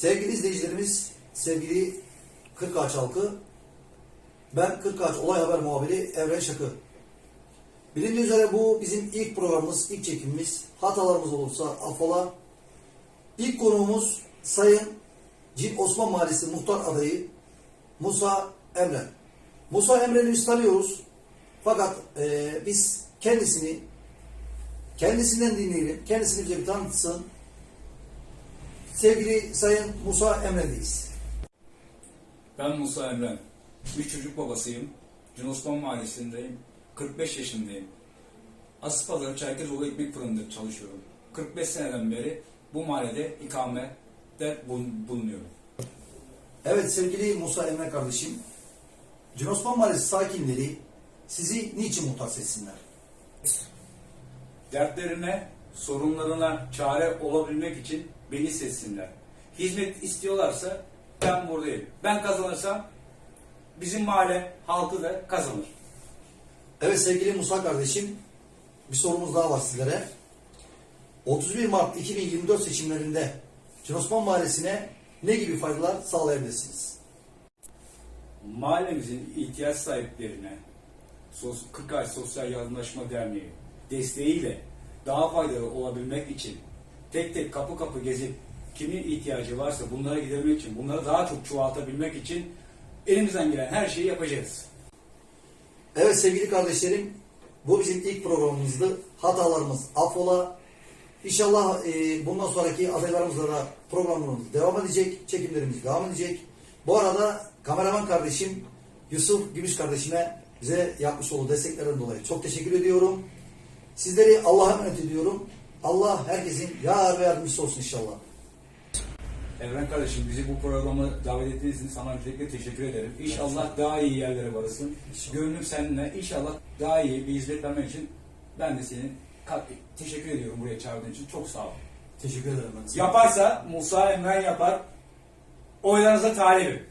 Sevgili izleyicilerimiz, sevgili Kırkağaç halkı, ben Kırkağaç Olay Haber muhabiri Evren Şakı. Bilindiği üzere bu bizim ilk programımız, ilk çekimimiz. Hatalarımız olursa affola. İlk konuğumuz Sayın Cin Osman Mahallesi Muhtar Adayı Musa Emre. Musa Emre'ni biz tanıyoruz. Fakat eee, biz kendisini kendisinden dinleyelim. Kendisini bize bir tanıtsın. Sevgili Sayın Musa Emre'deyiz. Ben Musa Emren. Üç çocuk babasıyım. Cün Osman Mahallesi'ndeyim. 45 yaşındayım. Asıspazarı Çerkezoğlu Ekmek Fırını'nda çalışıyorum. 45 seneden beri bu mahallede ikamette bulun- bulunuyorum. Evet sevgili Musa Emre kardeşim. Cün Osman Mahallesi sakinleri sizi niçin muhtar seçsinler? Dertlerine, sorunlarına çare olabilmek için beni seçsinler. Hizmet istiyorlarsa ben buradayım. Ben kazanırsam bizim mahalle halkı da kazanır. Evet sevgili Musa kardeşim bir sorumuz daha var sizlere. 31 Mart 2024 seçimlerinde Cün Osman Mahallesi'ne ne gibi faydalar sağlayabilirsiniz? mahallemizin ihtiyaç sahiplerine Sos 40 Ay Sosyal Yardımlaşma Derneği desteğiyle daha faydalı olabilmek için tek tek kapı kapı gezip kimin ihtiyacı varsa bunlara gidebilmek için, bunları daha çok çoğaltabilmek için elimizden gelen her şeyi yapacağız. Evet sevgili kardeşlerim bu bizim ilk programımızdı. Hatalarımız affola. İnşallah e, bundan sonraki adaylarımızla da programlarımız devam edecek. Çekimlerimiz devam edecek. Bu arada kameraman kardeşim Yusuf Gümüş kardeşime bize yapmış olduğu desteklerden dolayı çok teşekkür ediyorum. Sizleri Allah'a emanet ediyorum. Allah herkesin yar ve yardımcısı olsun inşallah. Evren kardeşim bizi bu programa davet ettiğiniz için sana öncelikle teşekkür ederim. İnşallah daha iyi yerlere varırsın. Gönlüm seninle. İnşallah daha iyi bir hizmet vermek için ben de seni kat- teşekkür ediyorum buraya çağırdığın için. Çok sağ ol. Teşekkür ederim ben. Yaparsa Musa Emren yapar. Oylarınıza talibim.